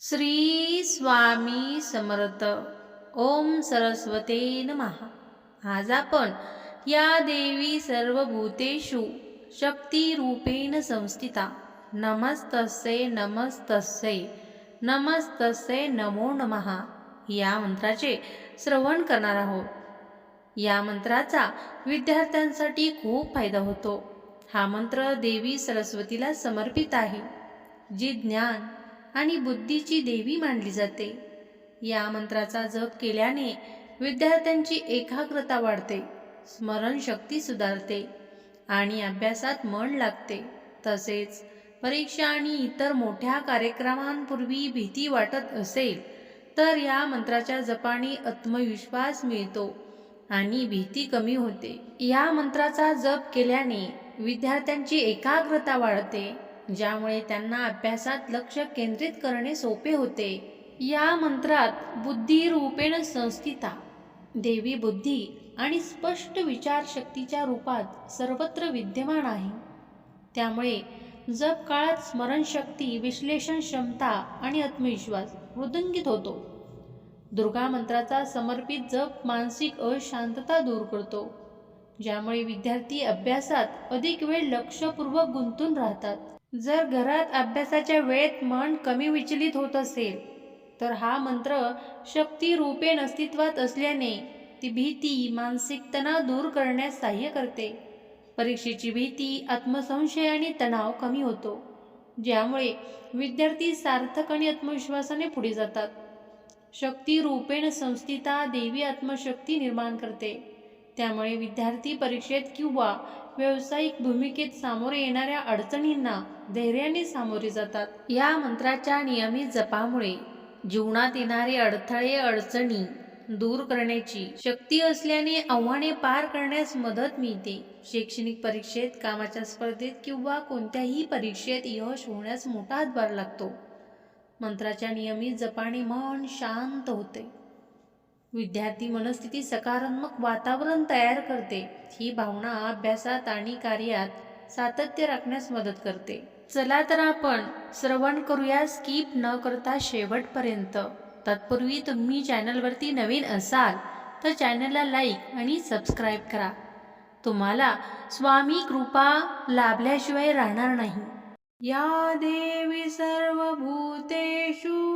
श्री स्वामी समर्थ. ओम सरस्वते महा आज आपण या देवी सर्वभूतेषु शक्तिरूपेण संस्थिता. नमस्तस्ये नमस्तस्ये नमस्तस्ये नमो नमहा या मंत्राचे श्रवण करणार आहोत. या मंत्राचा विद्यार्थ्यांसाठी खूप फायदा होतो. हा मंत्र देवी सरस्वतीला समर्पित आहे. जी ज्ञान आणि बुद्धीची देवी मानली जाते. या मंत्राचा जप केल्याने विद्यार्थ्यांची एकाग्रता वाढते स्मरणशक्ती सुधारते आणि अभ्यासात मन लागते. तसेच परीक्षा आणि इतर मोठ्या कार्यक्रमांपूर्वी भीती वाटत असेल तर या मंत्राच्या जपाने आत्मविश्वास मिळतो आणि भीती कमी होते. या मंत्राचा जप केल्याने विद्यार्थ्यांची एकाग्रता वाढते ज्यामुळे त्यांना अभ्यासात लक्ष केंद्रित करणे सोपे होते. या मंत्रात बुद्धी रूपेण संस्थिता देवी बुद्धी आणि स्पष्ट विचारशक्तीच्या रूपात सर्वत्र विद्यमान आहे. त्यामुळे जप काळात स्मरणशक्ती विश्लेषण क्षमता आणि आत्मविश्वास मृदंगित होतो. दुर्गा मंत्राचा समर्पित जप मानसिक अशांतता दूर करतो ज्यामुळे विद्यार्थी अभ्यासात अधिक वेळ लक्षपूर्वक गुंतून राहतात. जर घरात अभ्यासाच्या वेळेत मन कमी विचलित होत असेल तर हा मंत्र शक्ती रूपेण अस्तित्वात असल्याने ती भीती मानसिक तणाव दूर करण्यास सहाय्य करते. परीक्षेची भीती आत्मसंशय आणि तणाव कमी होतो ज्यामुळे विद्यार्थी सार्थक आणि आत्मविश्वासाने पुढे जातात. शक्ती रूपेण संस्थिता देवी आत्मशक्ती निर्माण करते. त्यामुळे विद्यार्थी परीक्षेत किंवा व्यावसायिक भूमिकेत सामोरे येणाऱ्या अडचणींना धैर्याने सामोरे जातात. या मंत्राच्या नियमित जपामुळे जीवनात येणारे अडथळे अडचणी दूर करण्याची शक्ती असल्याने आव्हाने पार करण्यास मदत मिळते. शैक्षणिक परीक्षेत कामाच्या स्पर्धेत किंवा कोणत्याही परीक्षेत यश होण्यास मोठा हातभार लागतो. मंत्राच्या नियमित जपाने मन शांत होते. विद्यार्थी मनस्थिती सकारात्मक वातावरण तयार करते. ही भावना अभ्यासात आणि कार्यात सातत्य राखण्यास मदत करते. चला तर आपण श्रवण करूया स्किप न करता शेवटपर्यंत. तत्पूर्वी तुम्ही चॅनलवरती नवीन असाल तर चॅनलला लाईक आणि सबस्क्राईब करा. तुम्हाला स्वामी कृपा लाभल्याशिवाय राहणार नाही. या देवी सर्वभूतेषु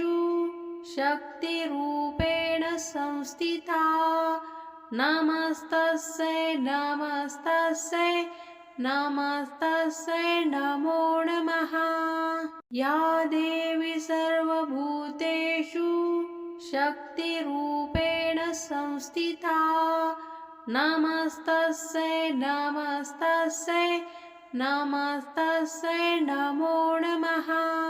सर्वभूतेषु शक्तिरूपेण संस्थिता। नमस्तस्यै नमस्तस्यै नमस्तस्यै नमो नमः। या देवी सर्वभूतेषु शक्तिरूपेण संस्थिता। नमस्तस्यै नमस्तस्यै नमस्तस्यै नमो नमः।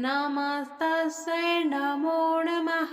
नमस्तस्यै नमो नमः